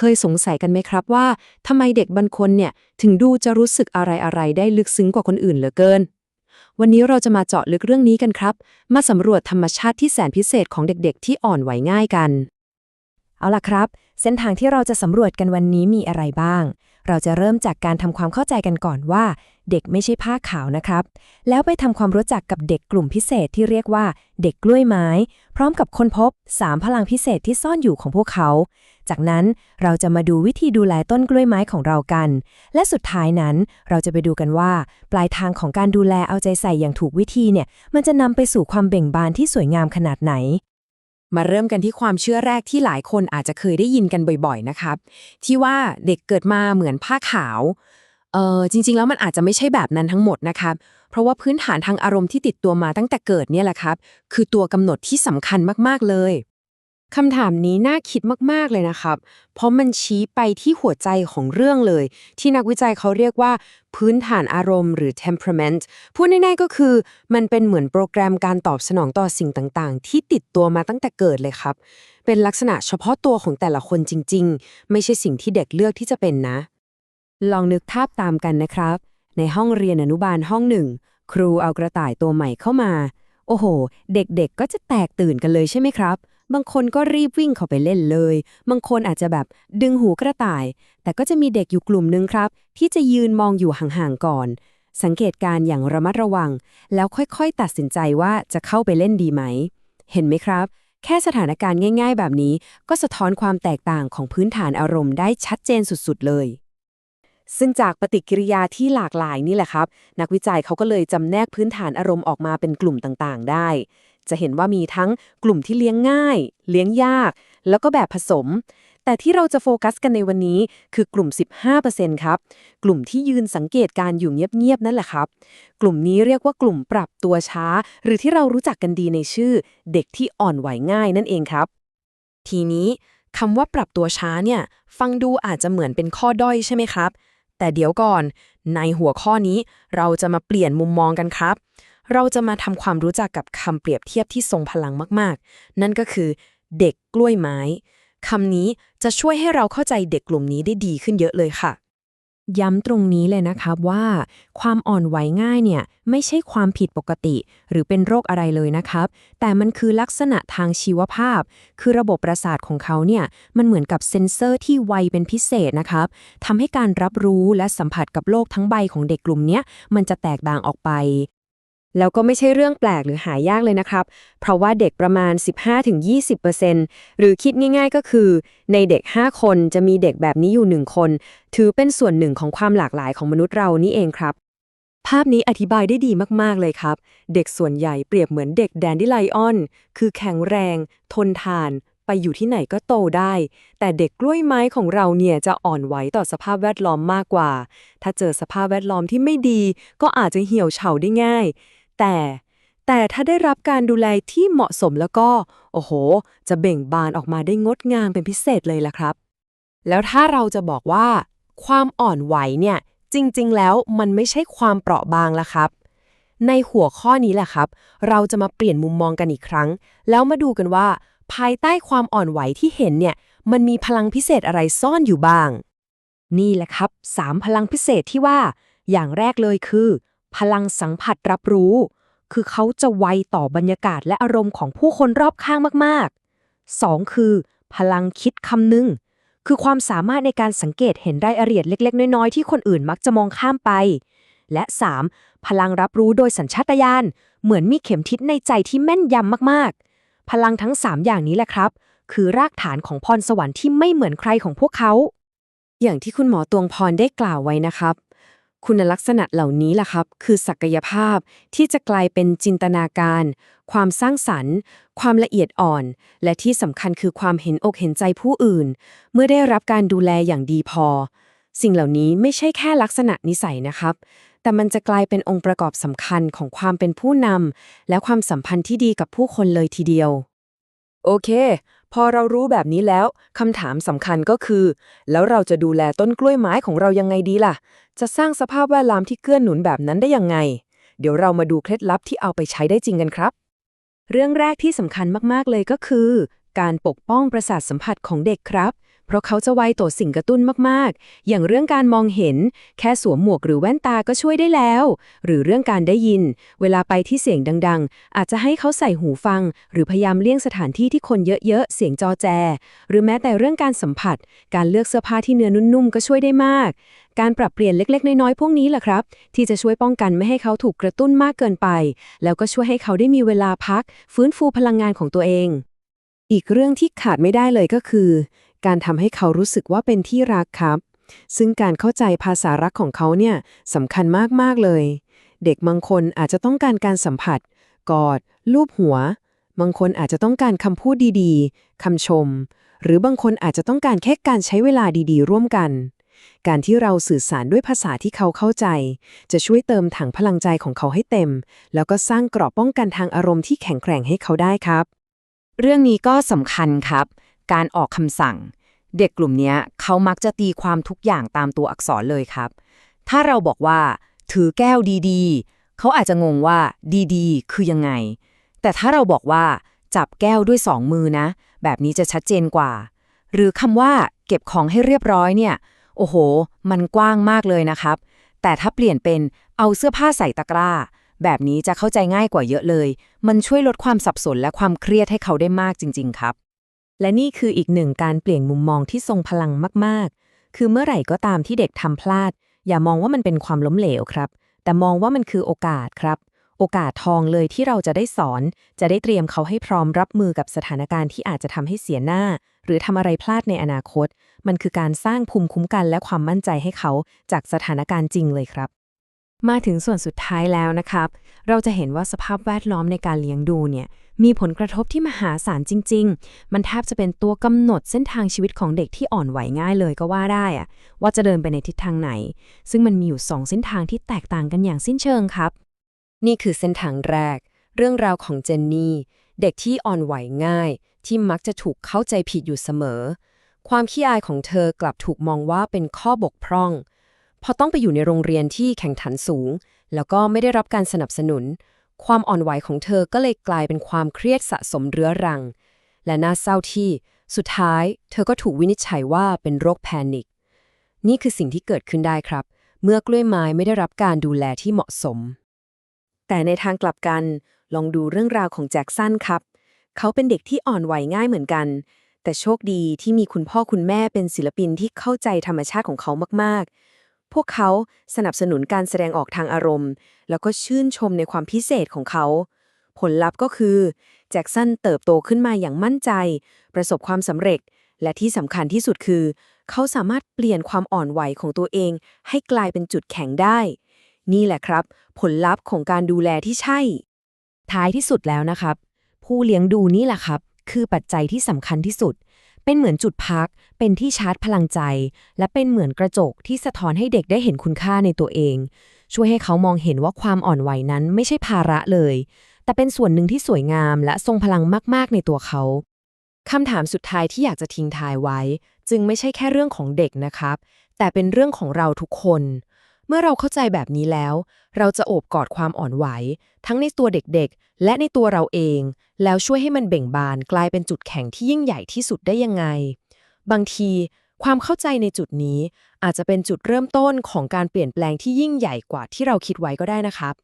เคยสงสัยกันไหมครับว่าทำไมเด็กบางคนเนี่ย ถึงดูจะรู้สึกอะไรๆได้ลึกซึ้งกว่าคนอื่นเหลือเกิน วันนี้เราจะมาเจาะลึกเรื่องนี้กันครับ มาสำรวจธรรมชาติที่แสนพิเศษของเด็กๆ ที่อ่อนไหวง่ายกัน เอาล่ะครับ เส้นทางที่เราจะสำรวจกันวันนี้มีอะไรบ้าง เราจะเริ่มจากการทำความเข้าใจกันก่อนว่า เด็กไม่ใช่ผ้าขาวนะครับ แล้วไปทำความรู้จักกับเด็กกลุ่มพิเศษที่เรียกว่า เด็กกล้วยไม้ พร้อมกับค้นพบ 3 พลังพิเศษที่ซ่อนอยู่ของพวกเขา จากนั้นเราจะมาดูวิธีดูแลต้นกล้วยไม้ของเรากัน และสุดท้ายนั้นเราจะไปดูกันว่า ปลายทางของการดูแลเอาใจใส่อย่างถูกวิธีเนี่ย มันจะนำไปสู่ความเบ่งบานที่สวยงามขนาดไหน มาเริ่มกันที่ความเชื่อแรกที่หลายคนอาจจะเคยได้ยินกันบ่อยๆนะครับ ที่ว่าเด็กเกิดมาเหมือนผ้าขาวเออจริง ๆ แล้วมันอาจจะไม่ใช่แบบนั้นทั้งหมดนะครับเพราะว่าพื้นฐานทางอารมณ์ที่ติดตัวมาตั้งแต่เกิดเนี่ยแหละครับ คือตัวกำหนดที่สำคัญมากๆเลย คำถามนี้น่าคิดมาก ๆ เลยนะครับ เพราะมันชี้ไปที่หัวใจของเรื่องเลย ที่นักวิจัยเขาเรียกว่า พื้นฐานอารมณ์หรือ temperament พูดง่ายๆก็คือ มันเป็นเหมือนโปรแกรมการตอบสนองต่อสิ่งต่างๆ ที่ติดตัวมาตั้งแต่เกิดเลยครับ เป็นลักษณะเฉพาะตัวของแต่ละคนจริง ๆ ไม่ใช่สิ่งที่เด็กเลือกที่จะเป็นนะ ลองนึกภาพตามกันนะครับ ในห้องเรียนอนุบาลห้องหนึ่งครูเอากระต่ายตัวใหม่เข้ามา โอ้โห เด็กๆก็จะแตกตื่นกันเลยใช่ไหมครับ บางคนก็รีบวิ่งเข้าไปเล่นเลย บางคนอาจจะแบบดึงหูกระต่าย แต่ก็จะมีเด็กอยู่กลุ่มหนึงครับ ที่จะยืนมองอยู่ห่างๆก่อน สังเกตการ์อย่างระมัดระวัง แล้วค่อยๆ ตัดสินใจว่าจะเข้าไปเล่นดีไหม เห็นไหมครับ แค่สถานการณ์ง่าย ๆ แบบนี้ ก็สะท้อนความแตกต่างของพื้นฐานอารมณ์ได้ชัดเจนสุดๆ เลย ซึ่งจากปฏิกิริยาที่หลากหลายนี่แหละครับ นักวิจัยเขาก็เลยจำแนกพื้นฐานอารมณ์ออกมาเป็นกลุ่มต่างๆ ได้ จะเห็นว่ามีทั้งกลุ่มที่เลี้ยงง่าย เลี้ยงยาก แล้วก็แบบผสม แต่ที่เราจะโฟกัสกันในวันนี้คือกลุ่ม 15%ครับ กลุ่มที่ยืนสังเกตการอยู่เงียบๆนั่นแหละครับ กลุ่มนี้เรียกว่ากลุ่มปรับตัวช้า หรือที่เรารู้จักกันดีในชื่อ เด็กที่อ่อนไหวง่ายนั่นเองครับ ทีนี้คำว่าปรับตัวช้าเนี่ย ฟังดูอาจจะเหมือนเป็นข้อด้อยใช่ไหมครับ แต่เดี๋ยวก่อน ในหัวข้อนี้เราจะมาเปลี่ยนมุมมองกันครับ เราจะมาทำความรู้จักกับคำเปรียบเทียบที่ทรงพลังมากๆ นั่นก็คือ เด็กกล้วยไม้คำนี้จะช่วยให้เราเข้าใจเด็กกลุ่มนี้ได้ดีขึ้นเยอะเลยค่ะ ย้ำตรงนี้เลยนะครับว่า ความอ่อนไหวง่ายเนี่ยไม่ใช่ความผิดปกติ หรือเป็นโรคอะไรเลยนะครับ แต่มันคือลักษณะทางชีวภาพ คือระบบประสาทของเขาเนี่ยมันเหมือนกับเซ็นเซอร์ที่ไวเป็นพิเศษนะครับทำให้การรับรู้และสัมผัสกับโลกทั้งใบของเด็กกลุ่มนี้มันจะแตกต่างออกไป แล้วก็ไม่ใช่เรื่องแปลกหรือหายากเลยนะครับ เพราะว่าเด็กประมาณ 15-20%หรือคิดง่ายๆก็คือ ในเด็ก 5 คนจะมีเด็กแบบนี้อยู่ 1 คน ถือเป็นส่วนหนึ่งของความหลากหลายของมนุษย์เรานี่เองครับ ภาพนี้อธิบายได้ดีมากๆเลยครับ เด็กส่วนใหญ่เปรียบเหมือนเด็กแดนดี้ไลออน คือแข็งแรง ทนทาน ไปอยู่ที่ไหนก็โตได้ แต่เด็กกล้วยไม้ของเราเนี่ยจะอ่อนไหวต่อสภาพแวดล้อมมากกว่า ถ้าเจอสภาพแวดล้อมที่ไม่ดี ก็อาจจะเหี่ยวเฉาได้ง่าย แต่แต่ถ้าได้รับการดูแลที่เหมาะสมแล้วก็ โอ้โห จะเบ่งบานออกมาได้งดงามเป็นพิเศษเลยล่ะครับ แล้วถ้าเราจะบอกว่า ความอ่อนไหวเนี่ย จริง ๆ แล้วมันไม่ใช่ความเปราะบางละครับ ในหัวข้อนี้แหละครับ เราจะมาเปลี่ยนมุมมองกันอีกครั้ง แล้วมาดูกันว่า ภายใต้ความอ่อนไหวที่เห็นเนี่ย มันมีพลังพิเศษอะไรซ่อนอยู่บ้าง นี่แหละครับ3พลังพิเศษที่ว่า อย่างแรกเลยคือ พลังสัมผัสรับรู้ คือเขาจะไวต่อบรรยากาศและอารมณ์ของผู้คนรอบข้างมากๆ 2. คือ พลังคิดคำนึง คือความสามารถในการสังเกตเห็นรายละเอียดเล็ก ๆ น้อย ๆ ที่คนอื่นมักจะมองข้ามไป และ 3. พลังรับรู้โดยสัญชาตญาณเหมือนมีเข็มทิศในใจที่แม่นยำมากๆ พลังทั้ง 3 อย่างนี้แหละครับ คือรากฐานของพรสวรรค์ที่ไม่เหมือนใครของพวกเขา อย่างที่คุณหมอตวงพรได้กล่าวไว้นะครับ คุณลักษณะเหล่านี้ล่ะครับ คือศักยภาพที่จะกลายเป็นจินตนาการ ความสร้างสรรค์ ความละเอียดอ่อน และที่สำคัญคือความเห็นอกเห็นใจผู้อื่น เมื่อได้รับการดูแลอย่างดีพอ สิ่งเหล่านี้ไม่ใช่แค่ลักษณะนิสัยนะครับ แต่มันจะกลายเป็นองค์ประกอบสำคัญของความเป็นผู้นำและความสัมพันธ์ที่ดีกับผู้คนเลยทีเดียว โอเค พอเรารู้แบบนี้แล้วคำถามสำคัญก็คือ แล้วเราจะดูแลต้นกล้วยไม้ของเรายังไงดีล่ะ จะสร้างสภาพแวดล้อมที่เกื้อหนุนแบบนั้นได้ยังไง เดี๋ยวเรามาดูเคล็ดลับที่เอาไปใช้ได้จริงกันครับ เรื่องแรกที่สำคัญมากๆเลยก็คือ การปกป้องประสาทสัมผัสของเด็กครับ เพราะเขาจะไวต่อสิ่งกระตุ้นมากๆ อย่างเรื่องการมองเห็น แค่สวมหมวกหรือแว่นตาก็ช่วยได้แล้ว หรือเรื่องการได้ยิน เวลาไปที่เสียงดัง ๆ อาจจะให้เขาใส่หูฟัง หรือพยายามเลี่ยงสถานที่ที่คนเยอะๆ เสียงจอแจ หรือแม้แต่เรื่องการสัมผัส การเลือกเสื้อผ้าที่เนื้อนุ่มๆ ก็ช่วยได้มาก การปรับเปลี่ยนเล็ก ๆ น้อยๆ พวกนี้แหละครับ ที่จะช่วยป้องกันไม่ให้เขาถูกกระตุ้นมากเกินไป แล้วก็ช่วยให้เขาได้มีเวลาพัก ฟื้นฟูพลังงานของตัวเองอีกเรื่องที่ขาดไม่ได้เลยก็คือ การทำให้เขารู้สึกว่าเป็นที่รักครับ ซึ่งการเข้าใจภาษารักของเขาเนี่ยสำคัญมาก ๆ เลย เด็กบางคนอาจจะต้องการการสัมผัส กอด ลูบหัว บางคนอาจจะต้องการคำพูดดีๆคำชม หรือบางคนอาจจะต้องการแค่การใช้เวลาดีๆ ร่วมกัน การที่เราสื่อสารด้วยภาษาที่เขาเข้าใจ จะช่วยเติมถังพลังใจของเขาให้เต็ม แล้วก็สร้างเกราะป้องกันทางอารมณ์ที่แข็งแกร่งให้เขาได้ครับเรื่องนี้ก็สำคัญครับ การออกคำสั่ง เด็กกลุ่มนี้เขามักจะตีความทุกอย่างตามตัวอักษรเลยครับ ถ้าเราบอกว่า ถือแก้วดีๆ เขาอาจจะงงว่าดีๆ คือยังไง แต่ถ้าเราบอกว่า จับแก้วด้วยสองมือนะ แบบนี้จะชัดเจนกว่า หรือคำว่า เก็บของให้เรียบร้อยเนี่ย โอ้โห มันกว้างมากเลยนะครับ แต่ถ้าเปลี่ยนเป็นเอาเสื้อผ้าใส่ตะกร้าแบบนี้จะเข้าใจง่ายกว่าเยอะเลย มันช่วยลดความสับสนและความเครียดให้เขาได้มากจริง ๆ ครับ และนี่คืออีกหนึ่งการเปลี่ยนมุมมองที่ทรงพลังมากๆ คือเมื่อไหร่ก็ตามที่เด็กทำพลาด อย่ามองว่ามันเป็นความล้มเหลวครับ แต่มองว่ามันคือโอกาสครับ โอกาสทองเลยที่เราจะได้สอน จะได้เตรียมเขาให้พร้อมรับมือกับสถานการณ์ที่อาจจะทำให้เสียหน้า หรือทำอะไรพลาดในอนาคต มันคือการสร้างภูมิคุ้มกันและความมั่นใจให้เขาจากสถานการณ์จริงเลยครับ มาถึงส่วนสุดท้ายแล้วนะครับ เราจะเห็นว่าสภาพแวดล้อมในการเลี้ยงดูเนี่ยมีผลกระทบที่มหาศาลจริง ๆ มันแทบจะเป็นตัวกำหนดเส้นทางชีวิตของเด็กที่อ่อนไหวง่ายเลยก็ว่าได้อะว่าจะเดินไปในทิศทางไหน ซึ่งมันมีอยู่สองเส้นทางที่แตกต่างกันอย่างสิ้นเชิงครับ นี่คือเส้นทางแรก เรื่องราวของเจนนี่ เด็กที่อ่อนไหวง่าย ที่มักจะถูกเข้าใจผิดอยู่เสมอ ความขี้อายของเธอกลับถูกมองว่าเป็นข้อบกพร่อง พอต้องไปอยู่ในโรงเรียนที่แข่งขันสูง แล้วก็ไม่ได้รับการสนับสนุน ความอ่อนไหวของเธอก็เลยกลายเป็นความเครียดสะสมเรื้อรัง และน่าเศร้าที่ สุดท้าย เธอก็ถูกวินิจฉัยว่าเป็นโรคแพนิค นี่คือสิ่งที่เกิดขึ้นได้ครับ เมื่อกล้วยไม้ไม่ได้รับการดูแลที่เหมาะสม แต่ในทางกลับกัน ลองดูเรื่องราวของแจ็คสันครับ เขาเป็นเด็กที่อ่อนไหวง่ายเหมือนกันแต่โชคดีที่มีคุณพ่อคุณแม่เป็นศิลปินที่เข้าใจธรรมชาติของเขามาก ๆ พวกเขาสนับสนุนการแสดงออกทางอารมณ์ แล้วก็ชื่นชมในความพิเศษของเขา ผลลัพธ์ก็คือ แจ็คสันเติบโตขึ้นมาอย่างมั่นใจ ประสบความสำเร็จ และที่สำคัญที่สุดคือ เขาสามารถเปลี่ยนความอ่อนไหวของตัวเอง ให้กลายเป็นจุดแข็งได้ นี่แหละครับ ผลลัพธ์ของการดูแลที่ใช่ ท้ายที่สุดแล้วนะครับ ผู้เลี้ยงดูนี่แหละครับ คือปัจจัยที่สำคัญที่สุด เป็นเหมือนจุดพัก เป็นที่ชาร์จพลังใจ และเป็นเหมือนกระจกที่สะท้อนให้เด็กได้เห็นคุณค่าในตัวเอง ช่วยให้เขามองเห็นว่าความอ่อนไหวนั้นไม่ใช่ภาระเลย แต่เป็นส่วนหนึ่งที่สวยงามและทรงพลังมาก ๆ ในตัวเขาคำถามสุดท้ายที่อยากจะทิ้งท้ายไว้ จึงไม่ใช่แค่เรื่องของเด็กนะครับ แต่เป็นเรื่องของเราทุกคน เมื่อเราเข้าใจแบบนี้แล้ว เราจะโอบกอดความอ่อนไหว ทั้งในตัวเด็กๆ และในตัวเราเอง แล้วช่วยให้มันเบ่งบานกลายเป็นจุดแข็งที่ยิ่งใหญ่ที่สุดได้ยังไง บางทีความเข้าใจในจุดนี้ อาจจะเป็นจุดเริ่มต้นของการเปลี่ยนแปลงที่ยิ่งใหญ่กว่าที่เราคิดไว้ก็ได้นะครับ